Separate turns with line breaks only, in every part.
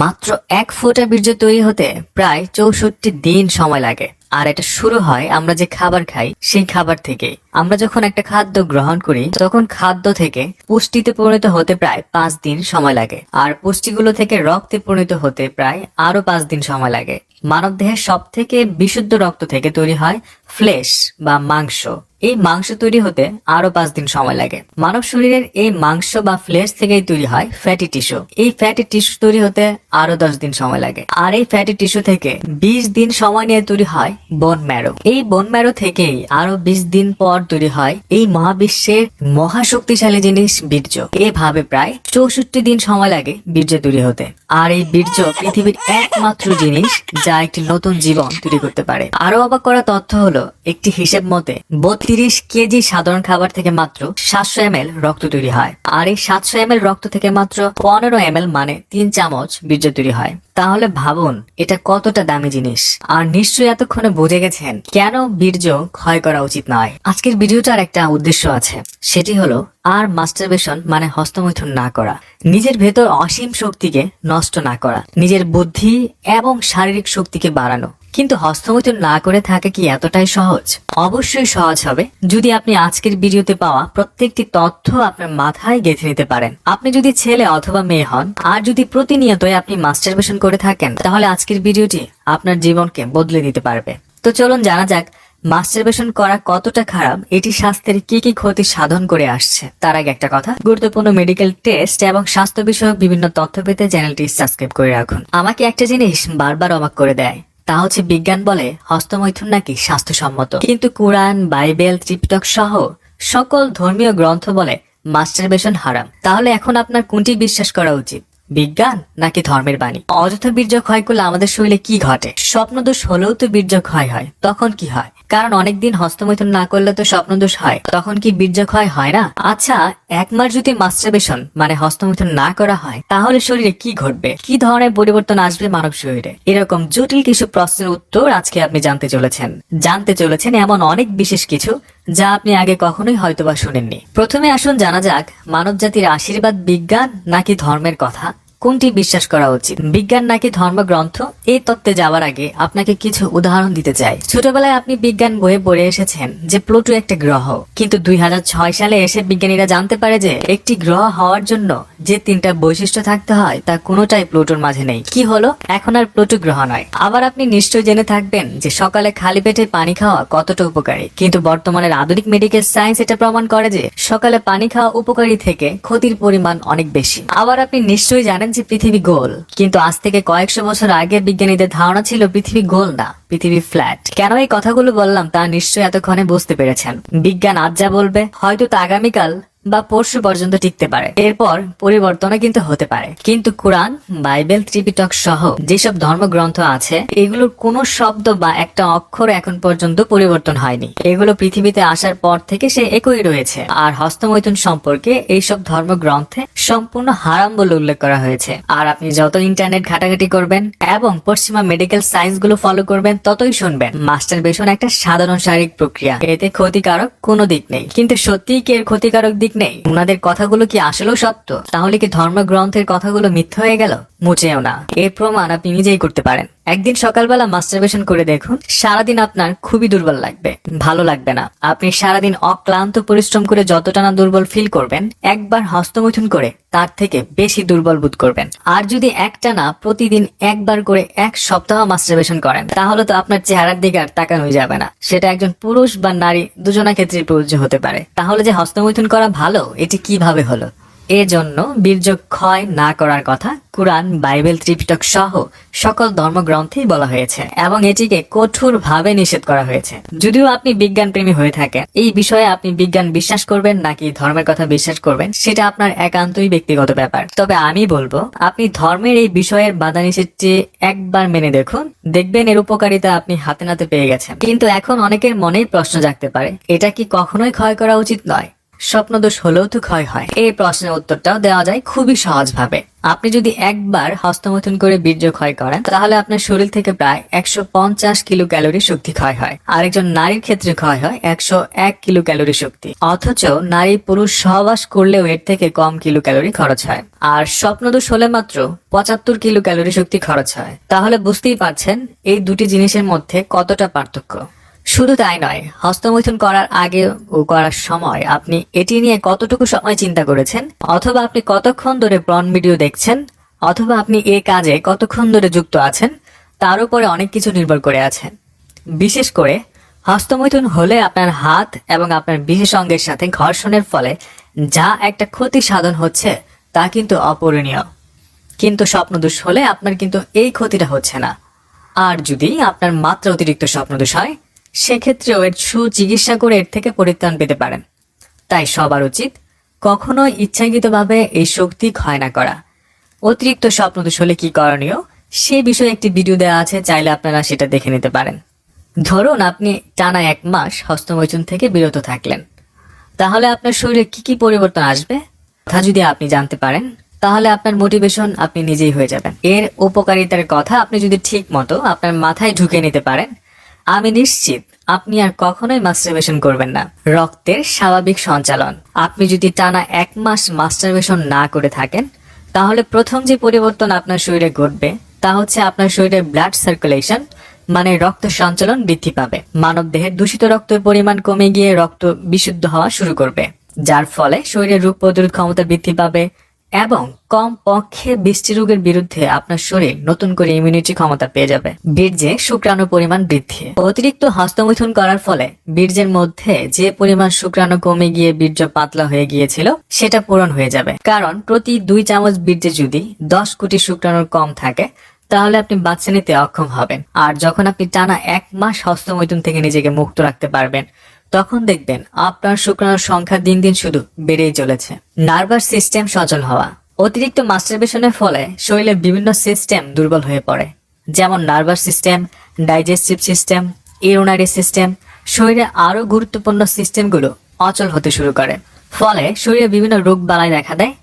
মাত্র এক ফোঁটা বীর্য তৈরি হতে প্রায় চৌষট্টি দিন সময় লাগে। আর এটা শুরু হয় আমরা যে খাবার খাই সেই খাবার থেকে আমরা যখন একটা খাদ্য গ্রহণ করি, তখন খাদ্য থেকে পুষ্টিতে পরিণত হতে প্রায় পাঁচ দিন সময় লাগে। আর পুষ্টিগুলো থেকে রক্তে পরিণত হতে প্রায় আরও পাঁচ দিন সময় লাগে। মানব দেহের সব থেকে বিশুদ্ধ রক্ত থেকে তৈরি হয় ফ্লেশ বা মাংস। এই মাংস তৈরি হতে আরও পাঁচ দিন সময় লাগে। মানব শরীরের এই মাংস বা ফ্লেশ থেকেই তৈরি হয় ফ্যাটি টিস্যু এই ফ্যাটি টিস্যু তৈরি হতে আরও দশ দিন সময় লাগে। আর এই ফ্যাটি টিস্যু থেকে বিশ দিন সময় নিয়ে তৈরি হয় বোন ম্যারো এই বোন ম্যারো থেকেই আরও বিশ দিন পর তৈরি হয় এই মহাবিশ্বের মহাশক্তিশালী জিনিস বীর্য। এভাবে প্রায় চৌষট্টি দিন সময় লাগে বীর্য তৈরি হতে। আর এই বীর্য পৃথিবীর একমাত্র জিনিস যা একটি নতুন জীবন তৈরি করতে পারে। আরও অবাক করা তথ্য হলো, একটি হিসেব মতে বত্রিশ কেজি সাধারণ খাবার থেকে মাত্র সাতশো এম রক্ত তৈরি হয়। আর এই সাতশো এম রক্ত থেকে মাত্র পনেরো এম মানে তিন চামচ বীর্য তৈরি হয়। তাহলে ভাবুন, এটা কতটা দামি জিনিস? আর নিশ্চয়ই এতক্ষণে বুঝে গেছেন কেন বীর্য ক্ষয় করা উচিত নয়। আজকের ভিডিওটার একটা উদ্দেশ্য আছে। সেটি হলো, আর মাস্টারবেশন মানে হস্তমৈথুন না করা। নিজের ভেতর অসীম শক্তিকে নষ্ট না করা। নিজের বুদ্ধি এবং শারীরিক শক্তিকে বাড়ানো। কিন্তু হস্তমৈথুন না করে থাকে কি এতটাই সহজ? অবশ্যই সহজ হবে। যদি আপনি আজকের ভিডিওতে পাওয়া প্রত্যেকটি তথ্য আপনার মাথায় গেঁথে নিতে পারেন। আপনি যদি ছেলে অথবা মেয়ে হন, আর যদি প্রতিনিয়তই আপনি মাস্টারবেশন করে থাকেন, তাহলে আজকের ভিডিওটি আপনার জীবনকে বদলে দিতে পারবে। তো চলুন জানা যাক মাস্টারবেশন করা কতটা খারাপ, এটি স্বাস্থ্যের কি কি ক্ষতি সাধন করে আসছে। তার আগে একটা কথা, গুরুত্বপূর্ণ মেডিকেল টেস্ট এবং স্বাস্থ্য বিষয়ক বিভিন্ন তথ্য পেতে চ্যানেলটি সাবস্ক্রাইব করে রাখুন। আমাকে একটা জিনিস বারবার অবাক করে দেয়। তা হচ্ছে বিজ্ঞান বলে হস্তমৈথুন নাকি স্বাস্থ্যসম্মত। কিন্তু কোরআন, বাইবেল, ত্রিপিটক সহ সকল ধর্মীয় গ্রন্থ বলে মাস্টারবেশন হারাম। তাহলে এখন আপনার কোনটি বিশ্বাস করা উচিত? বিজ্ঞান নাকি ধর্মের বাণী? অযথা বীর্য ক্ষয় করলে আমাদের শরীরে কি ঘটে? স্বপ্নদোষ হলেও তো বীর্য ক্ষয় হয়, তখন কি হয়? কারণ অনেকদিন হস্তমৈথুন না করলে তো স্বপ্নদোষ হয়। তখন কি বীর্য ক্ষয় হয় না। আচ্ছা এক মাস যদি মাস্টারবেশন মানে হস্তমৈথুন না করা হয়, তাহলে শরীরে কি ঘটবে? কি ধরনের পরিবর্তন আসবে মানব শরীরে? এরকম জটিল কিছু প্রশ্নের উত্তর আজকে আপনি জানতে চলেছেন। জানতে চলেছেন এমন অনেক বিশেষ কিছু, যা আপনি আগে কখনোই হয়তোবা শুনেননি। প্রথমে আসুন জানা যাক মানব জাতির আশীর্বাদ বিজ্ঞান নাকি ধর্মের কথা? কোনটি বিশ্বাস করা উচিত? বিজ্ঞান নাকি ধর্মগ্রন্থ? এই তত্ত্বে যাওয়ার আগে আপনাকে কিছু উদাহরণ দিতে চাই। ছোটবেলায় আপনি বিজ্ঞান বইয়ে পড়ে এসেছেন, যে প্লুটো একটা গ্রহ। কিন্তু দুই সালে এসে বিজ্ঞানীরা জানতে পারে যে একটি গ্রহ হওয়ার জন্য যে তিনটা বৈশিষ্ট্য থাকতে হয়, তা কোনোটাই প্লুটোর মাঝে নেই। কি হলো? এখন আর প্লুটো গ্রহ নয়। আবার আপনি নিশ্চয় জেনে থাকবেন যে সকালে খালি পেটে পানি খাওয়া কতটা উপকারী। কিন্তু বর্তমানের আধুনিক মেডিকেল সায়েন্স এটা প্রমাণ করে যে সকালে পানি খাওয়া উপকারী থেকে ক্ষতির পরিমাণ অনেক বেশি। আবার আপনি নিশ্চয়ই জানেন যে পৃথিবী গোল। কিন্তু আজ থেকে কয়েকশো বছর আগে বিজ্ঞানীদের ধারণা ছিল পৃথিবী গোল না, পৃথিবী ফ্ল্যাট। কেন এই কথাগুলো বললাম তা নিশ্চয়ই এতক্ষণে বুঝতে পেরেছেন। বিজ্ঞান আজ যা বলবে, হয়তো তা আগামীকাল বা পরশু পর্যন্ত টিকতে পারে। এরপর পরিবর্তনও কিন্তু হতে পারে। কিন্তু কোরআন, বাইবেল, ত্রিপিটক সহ যেসব ধর্মগ্রন্থ আছে, এগুলোর কোনো শব্দ বা একটা অক্ষর এখন পর্যন্ত পরিবর্তন হয়নি। এগুলো পৃথিবীতে আসার পর থেকে সে একই রয়েছে। আর হস্তমৈথুন সম্পর্কে এইসব ধর্মগ্রন্থে সম্পূর্ণ হারাম বলে উল্লেখ করা হয়েছে। আর আপনি যত ইন্টারনেট ঘাটাঘাটি করবেন এবং পশ্চিমা মেডিকেল সায়েন্সগুলো ফলো করবেন, ততই শুনবেন। মাস্টার বেশন একটা সাধারণ শারীরিক প্রক্রিয়া। এতে ক্ষতিকারক কোনো দিক নেই। কিন্তু সত্যিই কি এর ক্ষতিকারক দিক নেই। উনাদের কথাগুলো কি আসলেও সত্য? তাহলে কি ধর্মগ্রন্থের কথাগুলো মিথ্যা হয়ে গেল? মুচেও না। এর প্রমাণ আপনি নিজেই করতে পারেন। একদিন সকালবেলা মাস্টারবেশন করে দেখুন, সারাদিন আপনার খুবই দুর্বল লাগবে, ভালো লাগবে না। আপনি সারাদিন অক্লান্ত পরিশ্রম করে যতটা না দুর্বল ফিল করবেন, একবার হস্তমৈথুন করে তার থেকে বেশি দুর্বল বোধ করবেন। আর যদি একটা না, প্রতিদিন একবার করে এক সপ্তাহ মাস্টারবেশন করেন, তাহলে তো আপনার চেহারার দিকে আর তাকানোই যাবে না। সেটা একজন পুরুষ বা নারী দুজনা ক্ষেত্রে প্রযোজ্য হতে পারে। তাহলে যে হস্তমৈথুন করা ভালো, এটি কীভাবে হলো? এজন্য বীর্য ক্ষয় না করার কথা কোরআন, বাইবেল, ত্রিপিটক সহ সকল ধর্মগ্রন্থেই বলা হয়েছে এবং এটিকে কঠোর ভাবে নিষেধ করা হয়েছে। যদিও আপনি বিজ্ঞান প্রেমী হয়ে থাকেন, এই বিষয়ে আপনি বিজ্ঞান বিশ্বাস করবেন নাকি ধর্মের কথা বিশ্বাস করবেন, সেটা আপনার একান্তই ব্যক্তিগত ব্যাপার। তবে আমি বলব, আপনি ধর্মের এই বিষয়ের বাধা নিষেধটি একবার মেনে দেখুন, দেখবেন এর উপকারিতা আপনি হাতে নাতে পেয়ে গেছেন। কিন্তু এখন অনেকের মনেই প্রশ্ন জাগতে পারে, এটা কি কখনোই ক্ষয় করা উচিত নয়? স্বপ্নদোষ হলেও তো ক্ষয় হয়। এই প্রশ্নের উত্তরটাও দেওয়া যায় খুবই সহজভাবে। আপনি যদি একবার হস্তমৈথুন করে বীর্য ক্ষয় করেন, তাহলে আপনার শরীর থেকে প্রায় একশো পঞ্চাশ কিলো ক্যালোরি শক্তি ক্ষয় হয়। আরেকজন নারীর ক্ষেত্রে ক্ষয় হয় একশো এক কিলো ক্যালোরি শক্তি। অথচ নারী পুরুষ সহবাস করলেও এর থেকে কম কিলো ক্যালোরি খরচ হয়। আর স্বপ্নদোষ হলে মাত্র পঁচাত্তর কিলো ক্যালোরি শক্তি খরচ হয়। তাহলে বুঝতেই পারছেন এই দুটি জিনিসের মধ্যে কতটা পার্থক্য। শুধু তাই নয়, হস্তমৈথুন করার আগে ও করার সময় আপনি এটি নিয়ে কতটুকু সময় চিন্তা করেছেন? অথবা আপনি কতক্ষণ ধরে ব্রন ভিডিও দেখছেন? অথবা আপনি এ কাজে কতক্ষণ ধরে যুক্ত আছেন? তার উপরে অনেক কিছু নির্ভর করে আছে। বিশেষ করে, হস্তমৈথুন হলে আপনার হাত এবং আপনার বিশেষ অঙ্গের সাথে ঘর্ষণের ফলে যা একটা ক্ষতি সাধন হচ্ছে, তা কিন্তু অপূরণীয়। কিন্তু স্বপ্নদোষ হলে আপনার কিন্তু এই ক্ষতিটা হচ্ছে না। আর যদি আপনার মাত্রা অতিরিক্ত স্বপ্নদোষ হয় সেক্ষেত্রেও এর সুচিকিৎসা করে এর থেকে পরিত্রাণ পেতে পারেন। তাই সবার উচিত কখনো ইচ্ছাকৃতভাবে এই শক্তি ক্ষয় না করা। অতিরিক্ত স্বপ্নদোষ হলে কি করণীয়? সে বিষয়ে একটি ভিডিও দেওয়া আছে, চাইলে আপনারা সেটা দেখে নিতে পারেন। ধরুন আপনি টানা এক মাস হস্তমৈথুন থেকে বিরত থাকলেন। তাহলে আপনার শরীরে কি কি পরিবর্তন আসবে? তা যদি আপনি জানতে পারেন, তাহলে আপনার মোটিভেশন আপনি নিজেই হয়ে যাবেন। এর উপকারিতার কথা আপনি যদি ঠিক মতো আপনার মাথায় ঢুকে নিতে পারেন আমি নিশ্চিত আপনি আর কখনোই মাস্টারবেশন করবেন না। রক্তের স্বাভাবিক সঞ্চালন। আপনি যদি টানা এক মাস মাস্টারবেশন না করে থাকেন, তাহলে প্রথম যে পরিবর্তন আপনার শরীরে ঘটবে, তা হচ্ছে আপনার শরীরে ব্লাড সার্কুলেশন মানে রক্ত সঞ্চালন বৃদ্ধি পাবে। মানব দেহের দূষিত রক্তের পরিমাণ কমে গিয়ে রক্ত বিশুদ্ধ হওয়া শুরু করবে, যার ফলে শরীরের রোগ প্রতিরোধ ক্ষমতা বৃদ্ধি পাবে এবং কম পক্ষে বৃষ্টি রোগের বিরুদ্ধে আপনার শরীর নতুন করে ইমিউনিটি ক্ষমতা পেয়ে যাবে। বীর্যে শুক্রাণু পরিমাণ বৃদ্ধি। অতিরিক্ত হস্তমৈথুন করার ফলে বীর্যের মধ্যে যে পরিমাণ শুক্রাণু কমে গিয়ে বীর্য পাতলা হয়ে গিয়েছিল, সেটা পূরণ হয়ে যাবে। কারণ প্রতি দুই চামচ বীর্যে যদি দশ কোটি শুক্রাণুর কম থাকে, তাহলে আপনি বাচ্চা নিতে অক্ষম হবেন। আর যখন আপনি টানা এক মাস হস্তমৈথুন থেকে নিজেকে মুক্ত রাখতে পারবেন তখন দেখবেন আপনার শুক্রাণুর সংখ্যা দিন দিন শুধু বেড়েই চলেছে। নার্ভাস সিস্টেম সচল হওয়া। অতিরিক্ত মাস্টারবেশনের ফলে শরীরের বিভিন্ন সিস্টেম দুর্বল হয়ে পড়ে। যেমন nervous system, digestive system urinary system, শরীরে আরও গুরুত্বপূর্ণ সিস্টেমগুলো অচল হতে শুরু করে। ফলে শরীরে বিভিন্ন রোগ বালাই দেখা দেয়।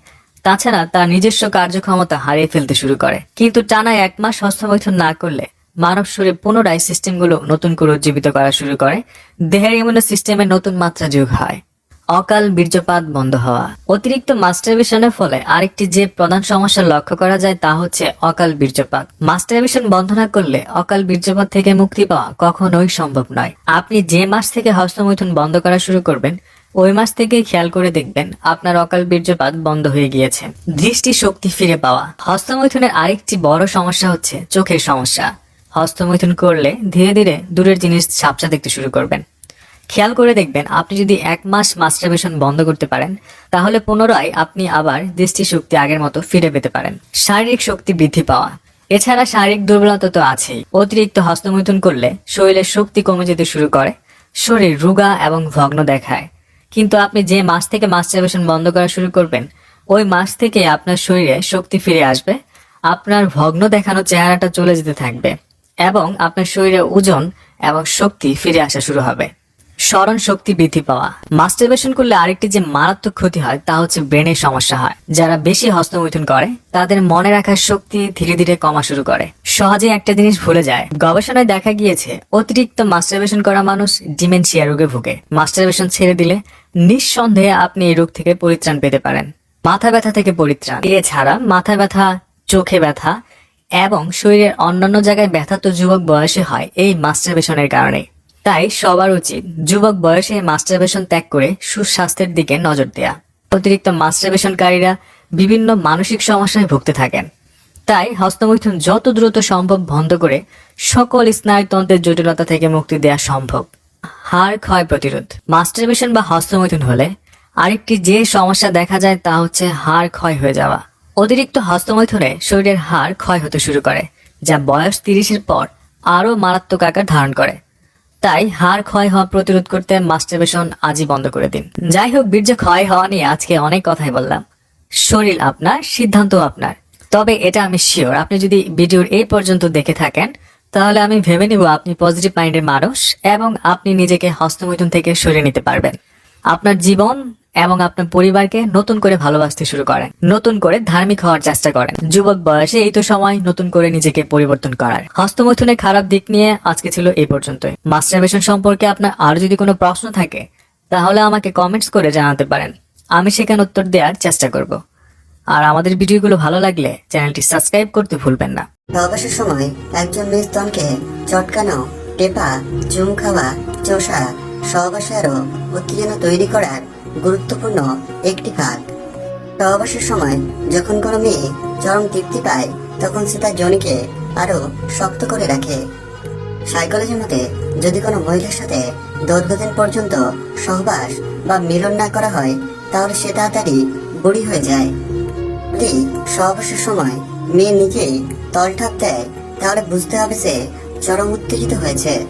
তাছাড়া তার নিজস্ব কার্যক্ষমতা হারিয়ে ফেলতে শুরু করে। কিন্তু টানা এক মাস হস্তমৈথুন না করলে মানব শরীর পুনরায় সিস্টেমগুলো নতুন করে উজ্জীবিত করা শুরু করে। দেহের ইমিউনো সিস্টেমে নতুন মাত্রা যোগ হয়। অকাল বীর্যপাত বন্ধ হওয়া। অতিরিক্ত মাস্টারবেশনের ফলে আরেকটি যে প্রধান সমস্যা লক্ষ্য করা যায় তা হচ্ছে অকাল বীর্যপাত। মাস্টারবেশন বন্ধ না করলে অকাল বীর্যপাত থেকে মুক্তি পাওয়া কখনোই সম্ভব নয়। আপনি যে মাস থেকে হস্তমৈথুন বন্ধ করা শুরু করবেন, ওই মাস থেকে খেয়াল করে দেখবেন আপনার অকাল বীর্যপাত বন্ধ হয়ে গিয়েছে। দৃষ্টি শক্তি ফিরে পাওয়া। হস্তমৈথুনের আরেকটি বড় সমস্যা হচ্ছে চোখের সমস্যা। হস্তমৈথুন করলে ধীরে ধীরে দূরের জিনিস সাপচা দেখতে শুরু করবেন। খেয়াল করে দেখবেন আপনি যদি এক মাস মাস্টারবেশন বন্ধ করতে পারেন, তাহলে পুনরায় আপনি আবার দৃষ্টিশক্তি আগের মতো ফিরে পেতে পারেন। শারীরিক শক্তি বৃদ্ধি পাওয়া। এছাড়া শারীরিক দুর্বলতা তো আছেই। অতিরিক্ত হস্তমৈথুন করলে শরীরের শক্তি কমে যেতে শুরু করে, শরীর রুগা এবং ভগ্ন দেখায়। কিন্তু আপনি যে মাস থেকে মাস্টারবেশন বন্ধ করা শুরু করবেন, ওই মাস থেকে আপনার শরীরে শক্তি ফিরে আসবে, আপনার ভগ্ন দেখানো চেহারাটা চলে যেতে থাকবে। এবং আপনার শরীরে ওজন এবং শক্তি ফিরে আসা শুরু হবে। স্মরণ শক্তি বৃদ্ধি পাওয়া। মাস্টারবেশন করলে আরেকটি যে মারাত্মক ক্ষতি হয়, তা হচ্ছে ব্রেনের সমস্যা হয়। যারা বেশি হস্তমৈথুন করে, তাদের মনে রাখার শক্তি ধীরে ধীরে কমা শুরু করে। সহজে একটা জিনিস ভুলে যায়। গবেষণায় দেখা গিয়েছে, অতিরিক্ত মাস্টারবেশন করা মানুষ ডিমেনশিয়া রোগে ভুগে। মাস্টারবেশন ছেড়ে দিলে নিঃসন্দেহে আপনি এই রোগ থেকে পরিত্রাণ পেতে পারেন। মাথা ব্যথা থেকে পরিত্রাণ। এছাড়া মাথা ব্যথা, চোখে ব্যথা এবং শরীরের অন্যান্য জায়গায় ব্যথা তো যুবক বয়সে হয় এই মাস্টারবেশনের কারণে। তাই সবার উচিত যুবক বয়সে মাস্টারবেশন ত্যাগ করে সুস্বাস্থ্যের দিকে নজর দেয়া। অতিরিক্ত মাস্টারবেশনকারীরা বিভিন্ন মানসিক সমস্যায় ভুগতে থাকেন। তাই হস্তমৈথুন যত দ্রুত সম্ভব বন্ধ করে সকল স্নায়ুতন্ত্রের জটিলতা থেকে মুক্তি দেওয়া সম্ভব। হাড় ক্ষয় প্রতিরোধ। মাস্টারবেশন বা হস্তমৈথুন হলে আরেকটি যে সমস্যা দেখা যায় তা হচ্ছে হাড় ক্ষয় হয়ে যাওয়া। অতিরিক্ত হস্তমৈথুনে শরীরের হাড় ক্ষয় হতে শুরু করে, যা বয়স তিরিশের পর আরও মারাত্মক আকার ধারণ করে। তাই হাড় ক্ষয় হওয়া প্রতিরোধ করতে মাস্টারবেশন আজই বন্ধ করে দিন। যাই হোক, বীর্য ক্ষয় হওয়া নিয়ে আজকে অনেক কথাই বললাম। শরীর আপনার সিদ্ধান্ত আপনার। তবে এটা আমি শিওর আপনি যদি ভিডিওর এই পর্যন্ত দেখে থাকেন, তাহলে আমি ভেবে নিব আপনি পজিটিভ মাইন্ডের মানুষ এবং আপনি নিজেকে হস্তমৈথুন থেকে সরিয়ে নিতে পারবেন। আপনার জীবন এবং আপনার পরিবারকে নতুন করে ভালোবাসতে শুরু করেন। নতুন করে ধার্মিক হওয়ার চেষ্টা করেন। যুবক বয়সে এই তো সময় নতুন করে নিজেকে পরিবর্তন করার। হস্তমৈথুনের খারাপ দিক নিয়ে আজকে ছিল এই পর্যন্তই। মাস্টারবেশন সম্পর্কে আপনার আরও যদি কোনো প্রশ্ন থাকে, তাহলে আমাকে কমেন্টস করে জানাতে পারেন। আমি সেখানে উত্তর দেওয়ার চেষ্টা করব। আর আমাদের ভিডিওগুলো ভালো লাগলে চ্যানেলটি সাবস্ক্রাইব করতে ভুলবেন না।
সহবাসের সময় একজন মেয়ের স্তনকে চটকানো, টেপা, চুম খাওয়া, চোষা, সহবাসে আরও উত্তেজনা তৈরি করার গুরুত্বপূর্ণ একটি ভাগ। সহবাসের সময় যখন কোনো মেয়ে চরম তৃপ্তি পায়, তখন সে তার জনিকে আরও শক্ত করে রাখে। সাইকোলজি মতে, যদি কোনো মহিলার সাথে দীর্ঘদিন পর্যন্ত সহবাস বা মিলন না করা হয়, তাহলে সে তাড়াতাড়ি বুড়ি হয়ে যায়। যদি সহবাসের সময় মেয়ে নিজেই তলঠাপ দেয়, তাহলে বুঝতে হবে সে চরম উত্তেজিত হয়েছে।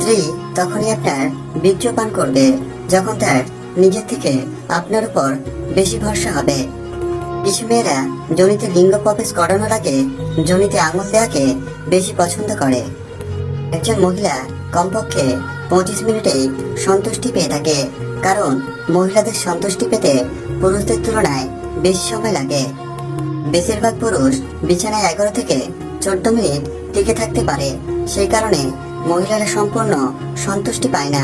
স্ত্রী তখনই আপনার বীর্য পান করবে, যখন তার নিজের থেকে আপনার উপর বেশি ভরসা হবে। কিছু মেয়েরা জমিতে লিঙ্গ প্রবেশ করানোর আগে জমিতে আঙুল দেওয়াকে বেশি পছন্দ করে। একজন মহিলা কমপক্ষে পঁচিশ মিনিটেই সন্তুষ্টি পেয়ে থাকে, কারণ মহিলাদের সন্তুষ্টি পেতে পুরুষদের তুলনায় বেশি সময় লাগে। বেশিরভাগ পুরুষ বিছানায় এগারো থেকে চোদ্দ মিনিট টিকে থাকতে পারে, সেই কারণে মহিলারা সম্পূর্ণ সন্তুষ্টি পায় না।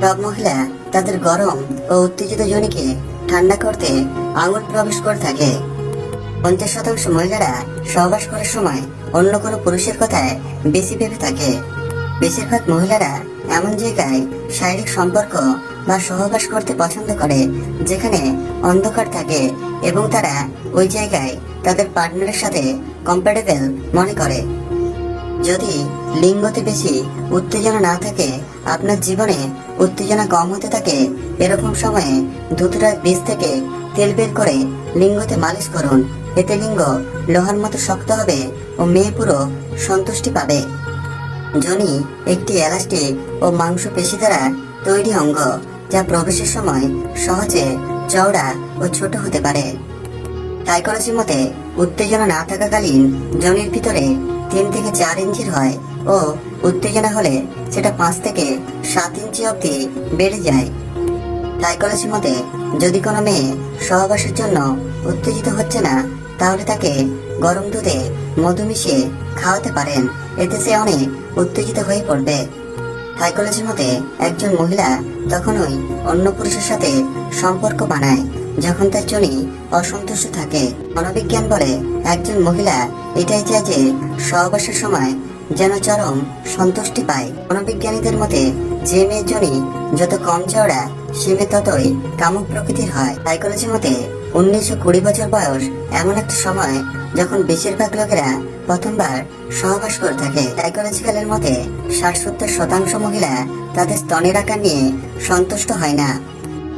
সব মহিলা তাদের গরম ও উত্তেজিত জনিকে ঠান্ডা করতে আঙুল প্রবেশ করে থাকে। পঞ্চাশ শতাংশ মহিলারা সহবাস করার সময় অন্য কোনো পুরুষের কথায় বেশি ভেবে থাকে। বেশিরভাগ মহিলারা এমন জায়গায় শারীরিক সম্পর্ক বা সহবাস করতে পছন্দ করে, যেখানে অন্ধকার থাকে এবং তারা ওই জায়গায় তাদের পার্টনারের সাথে কম্প্যাটেবল মনে করে। যদি লিঙ্গতে বেশি উত্তেজনা না থাকে, আপনার জীবনে উত্তেজনা কম হতে থাকে, এরকম সময়ে ধুতুরার বীজ থেকে তেল বের করে লিঙ্গতে মালিশ করুন। এতে লিঙ্গ লোহার মতো শক্ত হবে ও মেয়ে পুরো সন্তুষ্টি পাবে। জনি একটি এলাস্টিক ও মাংস পেশি দ্বারা তৈরি অঙ্গ, যা প্রবেশের সময় সহজে চওড়া ও ছোট হতে পারে। সাইকোলজি মতে উত্তেজনা না থাকাকালীন জনির ভিতরে তিন থেকে চার ইঞ্চির হয় ও উত্তেজনা হলে সেটা পাঁচ থেকে সাত ইঞ্চি অবধি বেড়ে যায়। সাইকোলজি মতে, যদি কোনো মেয়ে সহবাসের জন্য উত্তেজিত হচ্ছে না, তাহলে তাকে গরম দুধে মধু মিশিয়ে খাওয়াতে পারেন। এতে সে অনেক উত্তেজিত হয়ে পড়বে। সাইকোলজি মতে, একজন মহিলা তখনই অন্য পুরুষের সাথে সম্পর্ক বানায়। যখন তার জনি অসন্তুষ্ট থাকে, মনোবিজ্ঞান বলে একজন মহিলা এটাই চায় যে সহবাসের সময় যেন চরম সন্তুষ্টি পায়। মনোবিজ্ঞানীদের মতে, যে মেয়ের জনি যত কম চওড়া, সে মেয়ে ততই কামুক প্রকৃতির হয়। সাইকোলজি মতে, উনিশশো কুড়ি বছর বয়স এমন একটা সময় যখন বেশিরভাগ লোকেরা প্রথমবার সহবাস করে থাকে। সাইকোলজিক্যালের মতে ষাট সত্তর শতাংশ মহিলা তাদের স্তনের আকার নিয়ে সন্তুষ্ট হয় না।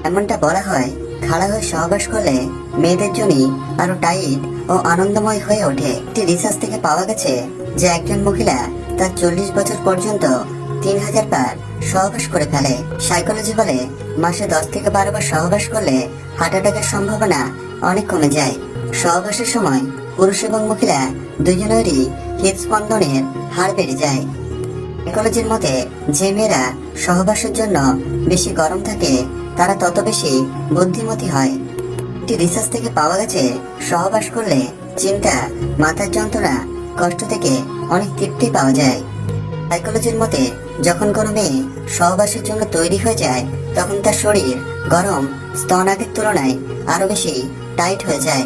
এমনটা বলা হয় খাড়া হয়ে সহবাস করলে মেয়েদের জন্য আরও টাইট ও আনন্দময় হয়ে ওঠে। একটি রিসার্চ থেকে পাওয়া গেছে যে একজন মহিলা তার চল্লিশ বছর পর্যন্ত তিন হাজার বার সহবাস করে ফেলে। সাইকোলজি বলে মাসে দশ থেকে বারো বার সহবাস করলে হার্ট অ্যাটাকের সম্ভাবনা অনেক কমে যায়। সহবাসের সময় পুরুষ এবং মহিলা দুজনেরই হৃদস্পন্দনের হার বেড়ে যায়। সাইকোলজির মতে যে মেয়েরা সহবাসের জন্য বেশি গরম থাকে তারা তত বেশি বুদ্ধিমতী হয়। একটি রিসার্চ থেকে পাওয়া গেছে, সহবাস করলে চিন্তা, মাথার যন্ত্রণা, কষ্ট থেকে অনেক তৃপ্তি পাওয়া যায়। সাইকোলজির মতে, যখন কোনো মেয়ে সহবাসের জন্য তৈরি হয়ে যায়, তখন তার শরীর গরম স্তন আগের তুলনায় আরও বেশি টাইট হয়ে যায়।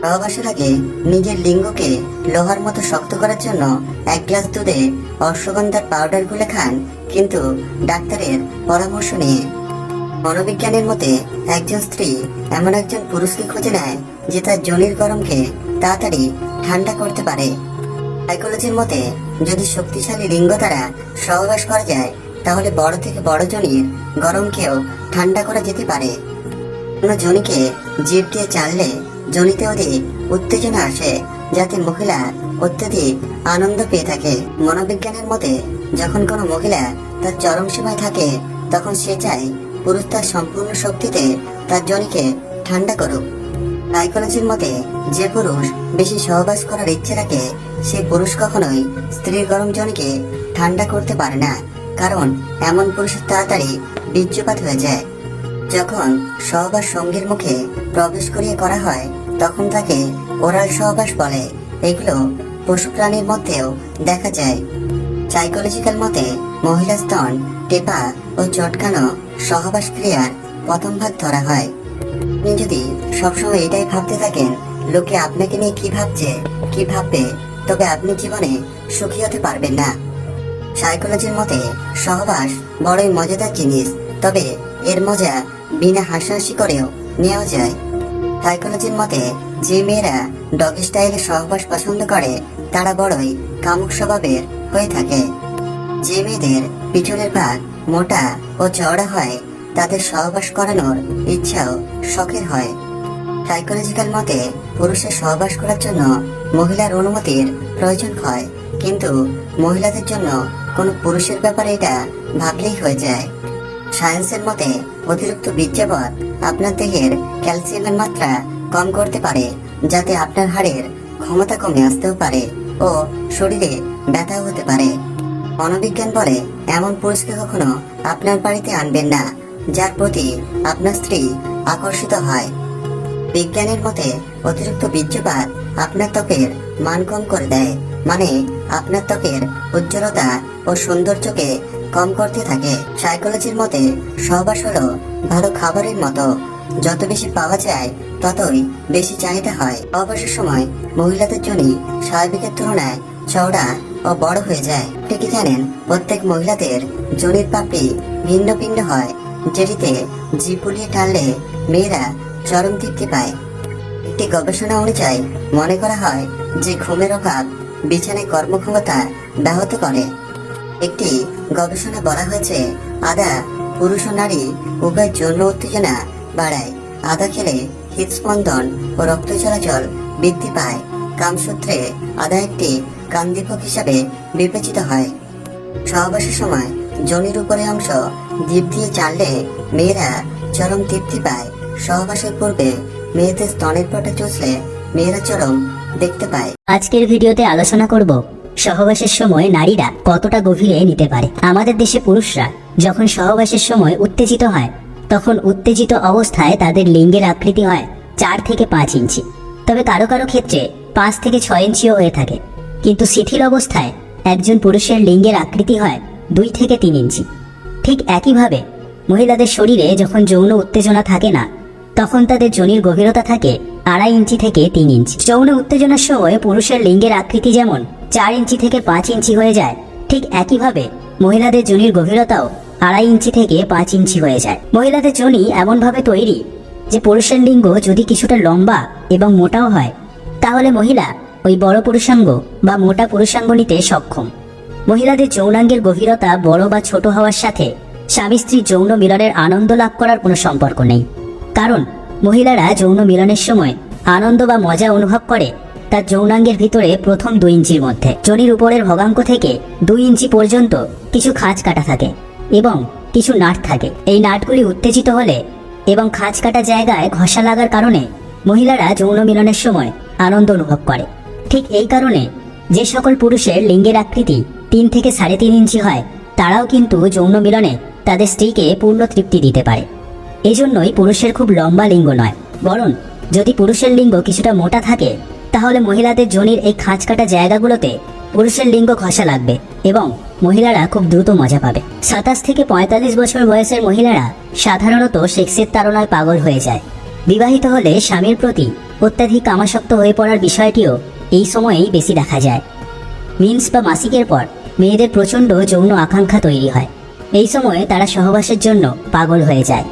সহবাসের আগে নিজের লিঙ্গকে লোহার মতো শক্ত করার জন্য এক গ্লাস দুধে অশ্বগন্ধার পাউডার গুলে খান, কিন্তু ডাক্তারের পরামর্শ নিয়ে মনোবিজ্ঞানের মতে, একজন স্ত্রী এমন একজন পুরুষকে খুঁজে নেয় যে তার জনির গরমকে তাড়াতাড়ি ঠান্ডা করতে পারে। সাইকোলজির মতে, যদি শক্তিশালী লিঙ্গ দ্বারা সহবাস করা যায়, তাহলে বড় থেকে বড় জনির গরমকেও ঠান্ডা করা যেতে পারে। কোনো জনিকে জিভ দিয়ে চাললে জনিতে অধিক উত্তেজনা আসে, যাতে মহিলা অত্যধিক আনন্দ পেয়ে থাকে। মনোবিজ্ঞানের মতে, যখন কোনো মহিলা তার চরম সীমায় থাকে, তখন সে চায় পুরুষ তার সম্পূর্ণ শক্তিতে তার জনিকে ঠান্ডা করুক। সাইকোলজির মতে, যে পুরুষ বেশি সহবাস করার ইচ্ছে রাখে, সে পুরুষ কখনোই স্ত্রীর গরম জনিকে ঠান্ডা করতে পারে না, কারণ এমন পুরুষ তাড়াতাড়ি বীর্যপাত হয়ে যায়। যখন সহবাস সঙ্গীর মুখে প্রবেশ করিয়ে করা হয়, তখন তাকে ওরাল সহবাস বলে। এগুলো পশু প্রাণীর মধ্যেও দেখা যায়। সাইকোলজিক্যাল মতে, মহিলা স্তন টেপা ও চটকানো সহবাস ক্রিয়ার প্রথম ভাগ ধরা হয়। আপনি যদি সবসময় এটাই ভাবতে থাকেন, লোকে আপনাকে নিয়ে কি ভাবছে, কি ভাববে, তবে আপনি জীবনে সুখী হতে পারবেন না। সাইকোলজির মতে, সহবাস বড়ই মজাদার জিনিস, তবে এর মজা বিনা হাসাহাসি করেও নেওয়া যায়। সাইকোলজির মতে, যে মেয়েরা ডগ স্টাইলে সহবাস পছন্দ করে, তারা বড়ই কামুক স্বভাবের হয়ে থাকে। যে মেয়েদের পিছনের ভাগ মোটা ও চওড়া হয়, তাদের সহবাস করানোর ইচ্ছাও শখের হয়। সাইকোলজিক্যাল মতে, পুরুষের সহবাস করার জন্য মহিলার অনুমতির প্রয়োজন হয়, কিন্তু মহিলাদের জন্য কোনো পুরুষের ব্যাপারে এটা ভাবলেই হয়ে যায়। সায়েন্সের মতে, অতিরিক্ত বীর্যাবত আপনার দেহের ক্যালসিয়ামের মাত্রা কম করতে পারে, যাতে আপনার হাড়ের ক্ষমতা কমে আসতেও পারে ও শরীরে ব্যথাও হতে পারে। মনোবিজ্ঞান বলে এমন পুরুষকে কখনো আপনার বাড়িতে আনবেন না, যার প্রতি আপনার স্ত্রী আকর্ষিত হয়। বিজ্ঞানের মতে, অতিরিক্ত বীর্যপাত আপনার ত্বকের মান কম করে দেয় মানে আপনার ত্বকের উজ্জ্বলতা ও সৌন্দর্যকে কম করতে থাকে। সাইকোলজির মতে, সহবাস হলো ভালো খাবারের মতো। যত বেশি পাওয়া যায়, ততই বেশি চাহিদা হয়। অবসর সময় মহিলাদের জন্য স্বাভাবিকের তুলনায় চওড়া ও বড় হয়ে যায়। ঠিকই জানেন, প্রত্যেক মহিলাদের জনির পাপড়ি ভিন্ন ভিন্ন হয়, যেটিতে জিভ বুলিয়ে টানলে মেয়েরা চরম তৃপ্তি পায়। একটি গবেষণা অনুযায়ী মনে করা হয় যে ঘুমের অভাব বিছানায় কর্মক্ষমতা ব্যাহত করে। একটি গবেষণা বলা হয়েছে, আদা পুরুষ ও নারী উভয় যৌন উত্তেজনা বাড়ায়। আদা খেলে হৃদস্পন্দন ও রক্ত চলাচল বৃদ্ধি পায়। কামসূত্রে আদা একটি কান্দিপক হিসাবে বিবেচিত হয়। সহবাসের সময় জনির উপরে অংশ দ্বীপ দিয়ে চাললে মেয়েরা চরম তৃপ্তি পায়। সহবাসের পূর্বে মেয়েদের স্তনের পটে চুষলে মেয়েরা চরম দেখতে পায়।
আজকের ভিডিওতে আলোচনা করব সহবাসের সময় নারীরা কতটা গভীরে নিতে পারে। আমাদের দেশে পুরুষরা যখন সহবাসের সময় উত্তেজিত হয়, তখন উত্তেজিত অবস্থায় তাদের লিঙ্গের আকৃতি হয় চার থেকে পাঁচ ইঞ্চি। তবে কারও কারও ক্ষেত্রে পাঁচ থেকে ছয় ইঞ্চিও হয়ে থাকে। কিন্তু শিথিল অবস্থায় একজন পুরুষের লিঙ্গের আকৃতি হয় দুই থেকে তিন ইঞ্চি। ঠিক একইভাবে মহিলাদের শরীরে যখন যৌন উত্তেজনা থাকে না, তখন তাদের যোনির গভীরতা থাকে আড়াই ইঞ্চি থেকে তিন ইঞ্চি। যৌন উত্তেজনার সময় পুরুষের লিঙ্গের আকৃতি যেমন চার ইঞ্চি থেকে পাঁচ ইঞ্চি হয়ে যায়, ঠিক একইভাবে মহিলাদের যোনির গভীরতাও আড়াই ইঞ্চি থেকে পাঁচ ইঞ্চি হয়ে যায়। মহিলাদের যোনি এমনভাবে তৈরি যে পুরুষের লিঙ্গ যদি কিছুটা লম্বা এবং মোটাও হয়, তাহলে মহিলা ওই বড় পুরুষাঙ্গ বা মোটা পুরুষাঙ্গ নিতে সক্ষম। মহিলাদের যৌনাঙ্গের গভীরতা বড় বা ছোট হওয়ার সাথে স্বামী স্ত্রীর যৌন মিলনের আনন্দ লাভ করার কোনো সম্পর্ক নেই। কারণ মহিলারা যৌন মিলনের সময় আনন্দ বা মজা অনুভব করে তার যৌনাঙ্গের ভিতরে প্রথম দুই ইঞ্চির মধ্যে। জনির উপরের ভগাঙ্ক থেকে দুই ইঞ্চি পর্যন্ত কিছু খাঁজ কাটা থাকে এবং কিছু নাট থাকে। এই নাটগুলি উত্তেজিত হলে এবং খাঁজ কাটা জায়গায় ঘষা লাগার কারণে মহিলারা যৌন মিলনের সময় আনন্দ অনুভব করে। ঠিক এই কারণে যে সকল পুরুষের লিঙ্গের আকৃতি তিন থেকে সাড়ে তিন ইঞ্চি হয়, তারাও কিন্তু যৌন মিলনে তাদের স্ত্রীকে পূর্ণ তৃপ্তি দিতে পারে। এজন্যই পুরুষের খুব লম্বা লিঙ্গ নয়। বরং যদি পুরুষের লিঙ্গ কিছুটা মোটা থাকে, তাহলে মহিলাদের জনির এই খাঁজ কাটা জায়গাগুলোতে পুরুষের লিঙ্গ ঘষা লাগবে এবং মহিলারা খুব দ্রুত মজা পাবে। সাতাশ থেকে পঁয়তাল্লিশ বছর বয়সের মহিলারা সাধারণত সেক্সের তাড়নায় পাগল হয়ে যায়। বিবাহিত হলে স্বামীর প্রতি অত্যাধিক কামাসক্ত হয়ে পড়ার বিষয়টিও এই সময়েই বেশি দেখা যায়। মিন্স বা মাসিকের পর মেয়েদের প্রচণ্ড যৌন আকাঙ্ক্ষা তৈরি হয়। এই সময়ে তারা সহবাসের জন্য পাগল হয়ে যায়।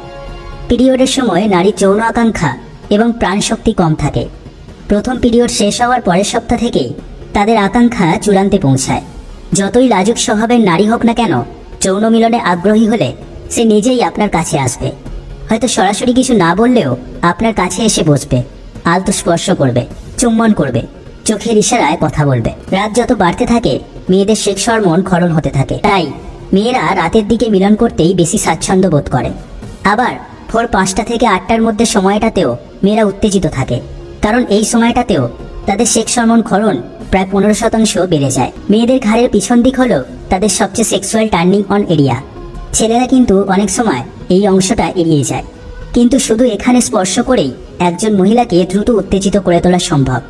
পিরিয়ডের সময় নারীর যৌন আকাঙ্ক্ষা এবং প্রাণশক্তি কম থাকে। প্রথম পিরিয়ড শেষ হওয়ার পরের সপ্তাহ থেকেই তাদের আকাঙ্ক্ষা চূড়ান্তে পৌঁছায়। যতই লাজুক স্বভাবের নারী হোক না কেন, যৌন মিলনে আগ্রহী হলে সে নিজেই আপনার কাছে আসবে। হয়তো সরাসরি কিছু না বললেও আপনার কাছে এসে বসবে আলতো স্পর্শ করবে, চুম্বন করবে। চোখের ইশারায় কথা বলবে। রাত যত বাড়তে থাকে, মেয়েদের সেক্স হরমোন ক্ষরণ হতে থাকে। তাই মেয়েরা রাতের দিকে মিলন করতেই বেশি স্বাচ্ছন্দ্য বোধ করে। আবার ভোর পাঁচটা থেকে আটটার মধ্যে সময়টাতেও মেয়েরা উত্তেজিত থাকে। কারণ এই সময়টাতেও তাদের সেক্স হরমোন ক্ষরণ প্রায় পনেরো শতাংশ বেড়ে যায়। মেয়েদের ঘাড়ের পিছন দিক হলো তাদের সবচেয়ে সেক্সুয়াল টার্নিং অন এরিয়া ছেলেরা কিন্তু অনেক সময় এই অংশটা এড়িয়ে যায়। কিন্তু শুধু এখানে স্পর্শ করেই একজন মহিলাকে দ্রুত উত্তেজিত করে তোলা সম্ভব।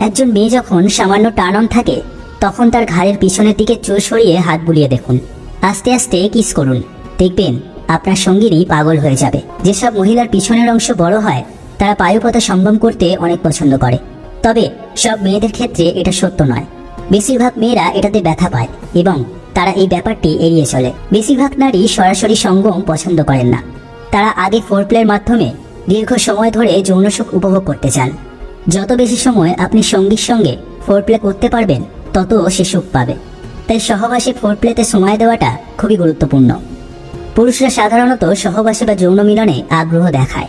একজন মেয়ে যখন সামান্য টানন থাকে, তখন তার ঘাড়ের পিছনের দিকে চোর সরিয়ে হাত বুলিয়ে দেখুন। আস্তে আস্তে কিস করুন। দেখবেন, আপনার সঙ্গীরই পাগল হয়ে যাবে। যেসব মহিলার পিছনের অংশ বড় হয়, তারা পায়ুপথা সম্ভব করতে অনেক পছন্দ করে। তবে, সব মেয়েদের ক্ষেত্রে এটা সত্য নয়। বেশিরভাগ মেয়েরা এটাতে ব্যথা পায় এবং তারা এই ব্যাপারটি এড়িয়ে চলে। বেশিরভাগ নারী সরাসরি সঙ্গম পছন্দ করেন না। তারা আগে ফোরপ্লের মাধ্যমে দীর্ঘ সময় ধরে যৌন সুখ উপভোগ করতে চান। যত বেশি সময় আপনি সঙ্গীর সঙ্গে ফোর প্লে করতে পারবেন, তত সে সুখ পাবে। তাই সহবাসে ফোর প্লেতে সময় দেওয়াটা খুবই গুরুত্বপূর্ণ। পুরুষরা সাধারণত সহবাসে বা যৌন মিলনে আগ্রহ দেখায়।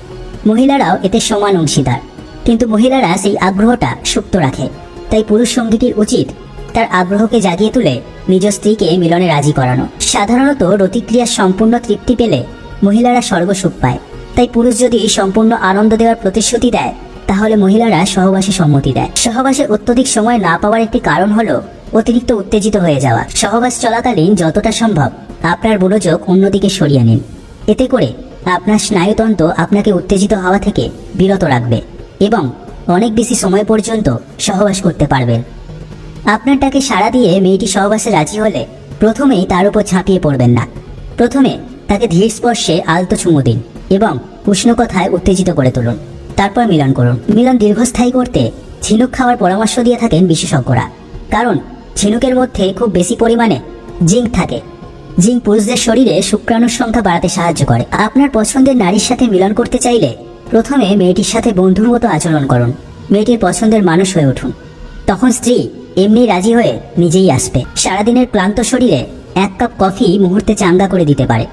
মহিলারাও এতে সমান অংশীদার। কিন্তু মহিলারা সেই আগ্রহটা সুপ্ত রাখে। তাই পুরুষ সঙ্গীটির উচিত তার আগ্রহকে জাগিয়ে তুলে নিজ স্ত্রীকে মিলনে রাজি করানো। সাধারণত রতিক্রিয়ার সম্পূর্ণ তৃপ্তি পেলে মহিলারা সর্বসুখ পায়। তাই পুরুষ যদি সম্পূর্ণ আনন্দ দেওয়ার প্রতিশ্রুতি দেয় তাহলে মহিলারা সহবাসে সম্মতি দেয়। সহবাসে অত্যধিক সময় না পাওয়ার একটি কারণ হলো অতিরিক্ত উত্তেজিত হয়ে যাওয়া। সহবাস চলাকালীন যতটা সম্ভব আপনার মনোযোগ অন্যদিকে সরিয়ে নিন। এতে করে আপনার স্নায়ুতন্ত্র আপনাকে উত্তেজিত হওয়া থেকে বিরত রাখবে এবং অনেক বেশি সময় পর্যন্ত সহবাস করতে পারবেন। আপনার ডাকে সাড়া দিয়ে মেয়েটি সহবাসে রাজি হলে প্রথমেই তার উপর ঝাঁপিয়ে পড়বেন না। প্রথমে তাকে ধীর স্পর্শে আলতো চুমু দিন এবং উষ্ণ কথায় উত্তেজিত করে তুলুন। তারপর মিলন করুন। মিলন দীর্ঘস্থায়ী করতে ঝিনুক খাওয়ার পরামর্শ দিয়ে থাকেন বিশেষজ্ঞরা। কারণ ঝিনুকের মধ্যে খুব বেশি পরিমাণে জিঙ্ক থাকে। জিঙ্ক পুরুষদের শরীরে শুক্রাণুর সংখ্যা বাড়াতে সাহায্য করে। আপনার পছন্দের নারীর সাথে মিলন করতে চাইলে প্রথমে মেয়েটির সাথে বন্ধুর মতো আচরণ করুন। মেয়েটির পছন্দের মানুষ হয়ে উঠুন। তখন স্ত্রী এমনি রাজি হয়ে নিজেই আসবে। সারাদিনের ক্লান্ত শরীরে এক কাপ কফি মুহূর্তে চাঙ্গা করে দিতে পারে।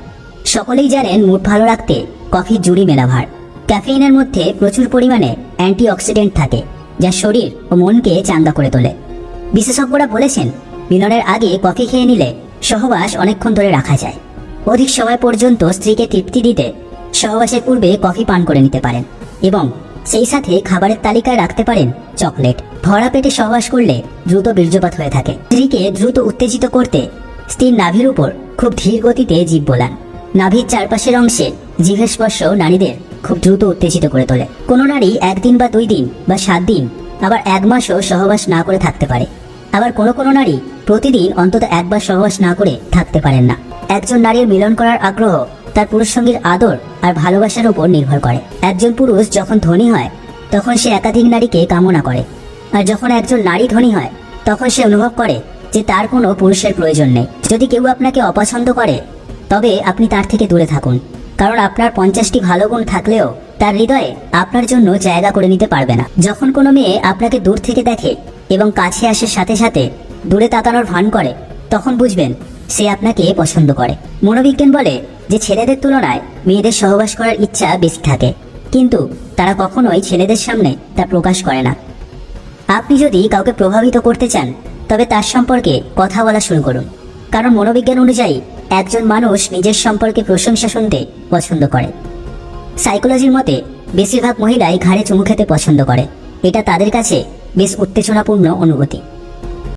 সকলেই জানেন মুড ভালো রাখতে কফির জুড়ি মেলা ভার ক্যাফেইনের মধ্যে প্রচুর পরিমাণে অ্যান্টিঅক্সিডেন্ট থাকে, যা শরীর ও মনকে চাঙ্গা করে তোলে। বিশেষজ্ঞরা বলেছেন, মিলনের আগে কফি খেয়ে নিলে সহবাস অনেকক্ষণ ধরে রাখা যায়। অধিক সময় পর্যন্ত স্ত্রীকে তৃপ্তি দিতে সহবাসের পূর্বে কফি পান করে নিতে পারেন এবং সেই সাথে খাবারের তালিকায় রাখতে পারেন চকলেট। ভরা পেটে সহবাস করলে দ্রুত বীর্যপাত হয়ে থাকে। স্ত্রীকে দ্রুত উত্তেজিত করতে স্ত্রীর নাভির উপর খুব ধীর গতিতে জীব বোলান। নাভির চারপাশের অংশে জিভের স্পর্শ নারীদের খুব দ্রুত উত্তেজিত করে তোলে। কোনো নারী একদিন বা দুই দিন বা সাত দিন, আবার এক মাসও সহবাস না করে থাকতে পারে। আবার কোনো কোনো নারী প্রতিদিন অন্তত একবার সহবাস না করে থাকতে পারেন না। একজন নারীর মিলন করার আগ্রহ তার পুরুষ সঙ্গীর আদর আর ভালোবাসার উপর নির্ভর করে। একজন পুরুষ যখন ধনী হয়, তখন সে একাধিক নারীকে কামনা করে। আর যখন একজন নারী ধনী হয়, তখন সে অনুভব করে যে তার কোনো পুরুষের প্রয়োজন নেই। যদি কেউ আপনাকে অপছন্দ করে, তবে আপনি তার থেকে দূরে থাকুন। কারণ আপনার পঞ্চাশটি ভালো গুণ থাকলেও তার হৃদয়ে আপনার জন্য জায়গা করে নিতে পারবে না। যখন কোনো মেয়ে আপনাকে দূর থেকে দেখে এবং কাছে আসার সাথে সাথে দূরে তাকানোর ভান করে, তখন বুঝবেন সে আপনাকে পছন্দ করে। মনোবিজ্ঞান বলে যে ছেলেদের তুলনায় মেয়েদের সহবাস করার ইচ্ছা বেশি থাকে। কিন্তু তারা কখনোই ছেলেদের সামনে তা প্রকাশ করে না। আপনি যদি কাউকে প্রভাবিত করতে চান, তবে তার সম্পর্কে কথা বলা শুরু করুন। কারণ মনোবিজ্ঞান অনুযায়ী একজন মানুষ নিজের সম্পর্কে প্রশংসা শুনতে পছন্দ করে। সাইকোলজির মতে, বেশিরভাগ মহিলাই ঘাড়ে চুমু খেতে পছন্দ করে। এটা তাদের কাছে বেশ উত্তেজনাপূর্ণ অনুভূতি।